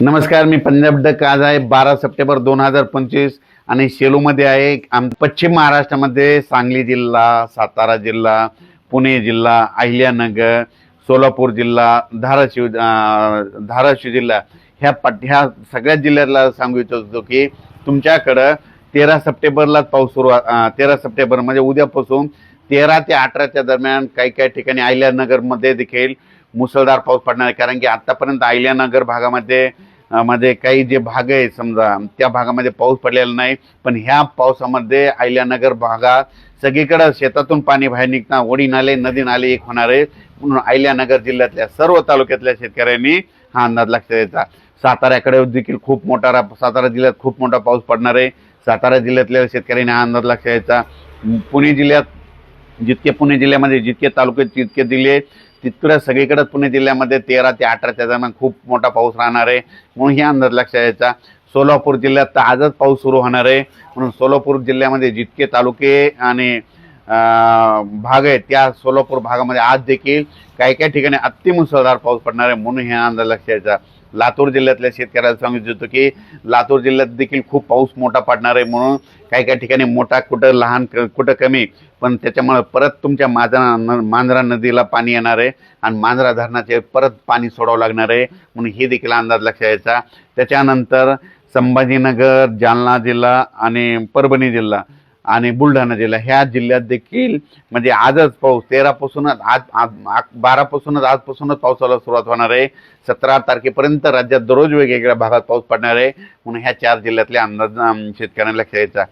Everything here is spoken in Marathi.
नमस्कार मी पंजाब डक. आज आहे बारा सप्टेंबर दोन हजार पंचवीस आणि शेलूमध्ये आहे आम पश्चिम महाराष्ट्रामध्ये सांगली जिल्हा सातारा जिल्हा पुणे जिल्हा अहिल्यानगर सोलापूर जिल्हा धाराशिव धाराशिव जिल्हा. ह्या पट ह्या सगळ्या जिल्ह्यातला सांगू इच्छितो की तुमच्याकडं तेरा सप्टेंबरलाच पाऊस सुरू तेरा सप्टेंबर म्हणजे उद्यापासून तेरा ते अठराच्या दरम्यान काही काही ठिकाणी अहिल्यानगरमध्ये देखील मुसळधार पाऊस पडणार आहे. कारण की आतापर्यंत अहिल्यानगर भागामध्ये मध्ये काही जे भाग आहे समजा त्या भागामध्ये पाऊस पडलेला नाही. पण ह्या पावसामध्ये अहिल्यानगर भागात सगळीकडं शेतातून पाणी बाहेर निघता ओढी नाले नदी नाले एक होणार आहे. म्हणून अहिल्यानगर जिल्ह्यातल्या सर्व तालुक्यातल्या शेतकऱ्यांनी हा अंदाज लक्षात द्यायचा साताऱ्याकडे देखील खूप मोठा सातारा जिल्ह्यात खूप मोठा पाऊस पडणार आहे. सातारा जिल्ह्यातल्या शेतकऱ्यांनी हा अंदाज लक्षात द्यायचा पुणे जिल्ह्यात जितके पुणे जिल्ह्यामध्ये जितके तालुके तितके जिल्हे तितक्या सगळीकडंच पुणे जिल्ह्यामध्ये तेरा ते अठराच्या दरम्यान खूप मोठा पाऊस राहणार आहे. म्हणून हे अंदाज लक्षात यायचा सोलापूर जिल्ह्यात तर आजच पाऊस सुरू होणार आहे. म्हणून सोलापूर जिल्ह्यामध्ये जितके तालुके आणि भाग आहेत. त्या सोलापूर भागामध्ये आज देखील काही काही ठिकाणी अतिमुसळधार पाऊस पडणार आहे म्हणून हे अंदाज लक्षायचा यायचा. लातूर जिल्ह्यातल्या शेतकऱ्याला सांगू इच्छितो की लातूर जिल्ह्यात देखील खूप पाऊस मोठा पडणार आहे म्हणून काही काही ठिकाणी मोठा कुठं लहान क- कुठं कमी पण त्याच्यामुळे परत तुमच्या मांजरा न- मांजरा नदीला पाणी येणार आहे आणि मांजरा धरणाचे परत पाणी सोडावं लागणार आहे म्हणून हे देखील अंदाज लक्षात यायचा. त्याच्यानंतर संभाजीनगर जालना जिल्हा आणि परभणी जिल्हा आणि बुलढाणा जिल्हा. ह्या जिल्ह्यात देखील म्हणजे आजच पाऊस तेरापासूनच आज आज बारापासूनच आजपासूनच पावसाला सुरुवात होणार आहे. सतरा तारखेपर्यंत राज्यात दररोज वेगवेगळ्या भागात पाऊस पडणार आहे. म्हणून ह्या चार जिल्ह्यातले अंदाज शेतकऱ्यांना खेळायचा.